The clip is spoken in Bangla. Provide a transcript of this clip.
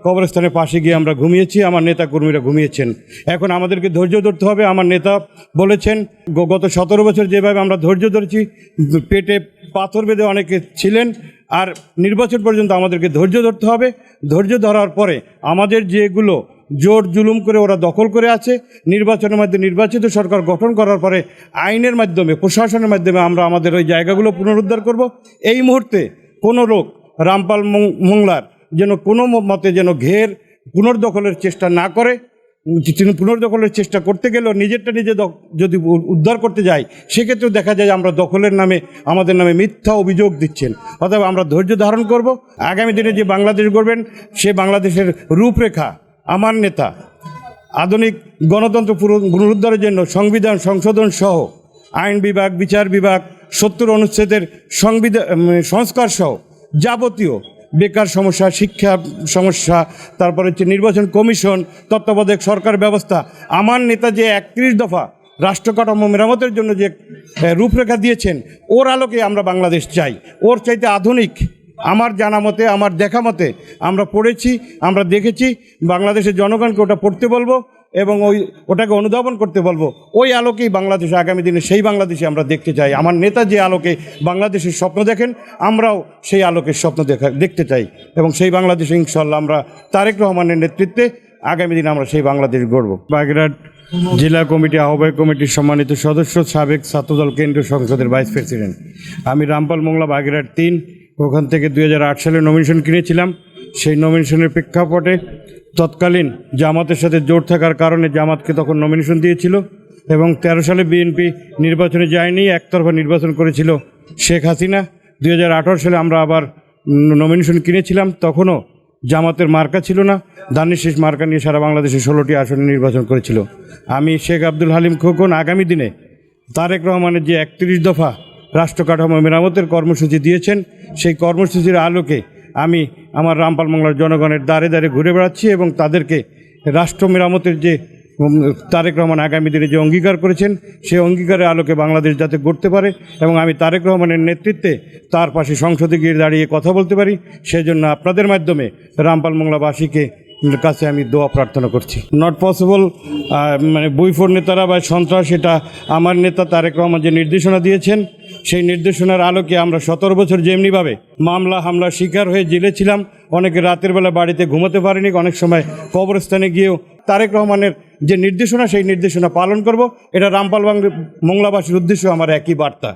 কবরস্থানের পাশে গিয়ে আমরা ঘুমিয়েছি, আমার নেতা কর্মীরা ঘুমিয়েছেন। এখন আমাদেরকে ধৈর্য ধরতে হবে, আমার নেতা বলেছেন গত সতেরো বছর যেভাবে আমরা ধৈর্য ধরেছি, পেটে পাথর বেঁধে অনেকে ছিলেন, আর নির্বাচন পর্যন্ত আমাদেরকে ধৈর্য ধরতে হবে। ধৈর্য ধরার পরে আমাদের যেগুলো জোর জুলুম করে ওরা দখল করে আছে, নির্বাচনের মাধ্যমে নির্বাচিত সরকার গঠন করার পরে আইনের মাধ্যমে, প্রশাসনের মাধ্যমে আমরা আমাদের ওই জায়গাগুলো পুনরুদ্ধার করব। এই মুহূর্তে কোনো লোক রামপাল মোংলার যেন কোনো মতে যেন ঘের পুনর্দখলের চেষ্টা না করে, তিনি পুনর্দখলের চেষ্টা করতে গেলেও নিজেরটা নিজে যদি উদ্ধার করতে যাই সেক্ষেত্রেও দেখা যায় আমরা দখলের নামে, আমাদের নামে মিথ্যা অভিযোগ দিচ্ছেন। অতএব আমরা ধৈর্য ধারণ করব। আগামী দিনে যে বাংলাদেশ গড়বেন, সে বাংলাদেশের রূপরেখা, আমার নেতা, আধুনিক গণতন্ত্র পুনরুদ্ধারের জন্য সংবিধান সংশোধন সহ, আইন বিভাগ, বিচার বিভাগ, সত্তর অনুচ্ছেদের সংবিধান সংস্কার সহ, যাবতীয় বেকার সমস্যা, শিক্ষা সমস্যা, তারপরে হচ্ছে নির্বাচন কমিশন, তত্ত্বাবধায়ক সরকার ব্যবস্থা। আমার নেতা যে একত্রিশ দফা রাষ্ট্র কাঠামো মেরামতের জন্য যে রূপরেখা দিয়েছেন, ওর আলোকে আমরা বাংলাদেশ চাই। ওর চাইতে আধুনিক। আমার জানা মতে, আমার দেখা মতে আমরা পড়েছি, আমরা দেখেছি, বাংলাদেশের জনগণকে ওটা পড়তে বলব। এবং ওই ওটাকে অনুধাবন করতে বলব, ওই আলোকেই বাংলাদেশে আগামী দিনে সেই বাংলাদেশে আমরা দেখতে চাই। আমার নেতা যে আলোকে বাংলাদেশের স্বপ্ন দেখেন, আমরাও সেই আলোকের স্বপ্ন দেখা, দেখতে চাই। এবং সেই বাংলাদেশে ইনশাল্লাহ আমরা তারেক রহমানের নেতৃত্বে আগামী দিনে আমরা সেই বাংলাদেশ গড়ব। বাগেরহাট জেলা কমিটি, আহ্বায়ক কমিটির সম্মানিত সদস্য, সাবেক ছাত্রদল কেন্দ্রীয় সংসদের ভাইস প্রেসিডেন্ট। আমি রামপাল মোংলা, বাগেরহাট তিন। ওখান থেকে দুই হাজার আট সালে নমিনেশন কিনেছিলাম। সেই নমিনেশনের প্রেক্ষাপটে তৎকালীন জামাতের সাথে জোট থাকার কারণে জামাতকে তখন নমিনেশন দিয়েছিল এবং তেরো সালে বিএনপি নির্বাচনে যায়নি, একতরফা নির্বাচন করেছিল শেখ হাসিনা। দুই হাজার আঠারো সালে আমরা আবার নমিনেশন কিনেছিলাম, তখনও জামাতের মার্কা ছিল না। দানিশ শেষ মার্কা নিয়ে সারা বাংলাদেশে ষোলোটি আসনে নির্বাচন করেছিল। আমি শেখ আব্দুল হালিম খোকন আগামী দিনে তারেক রহমানের যে একত্রিশ দফা রাষ্ট্র কাঠামো মেরামতের কর্মসূচি দিয়েছেন, সেই কর্মসূচির আলোকে আমি আমার রামপাল বাংলার জনগণের দ্বারে দ্বারে ঘুরে বেড়াচ্ছি এবং তাদেরকে রাষ্ট্র মেরামতের যে তারেক রহমান আগামী দিনে যে অঙ্গীকার করেছেন সেই অঙ্গীকারের আলোকে বাংলাদেশ যাতে গড়তে পারে এবং আমি তারেক রহমানের নেতৃত্বে তার পাশে সংসদে গিয়ে দাঁড়িয়ে কথা বলতে পারি, সেজন্য আপনাদের মাধ্যমে রামপাল মোংলাবাসীকে কাছে আমি দোয়া প্রার্থনা করছি। নট পসিবল মানে বইফোর নেতারা বা সন্ত্রাস সেটা আমার নেতা তারেক রহমান যে নির্দেশনা দিয়েছেন সেই নির্দেশনার আলোকে আমরা সতেরো বছর যেমনিভাবে মামলা হামলা শিকার হয়ে জেলে ছিলাম। অনেকে রাতের বেলা বাড়িতে ঘুমোতে পারেনি। অনেক সময় কবরস্থানে গিয়েও তারেক রহমানের যে নির্দেশনা, সেই নির্দেশনা পালন করব। এটা রামপাল বাংলা মংলাবাসীর উদ্দেশ্য আমার একই বার্তা।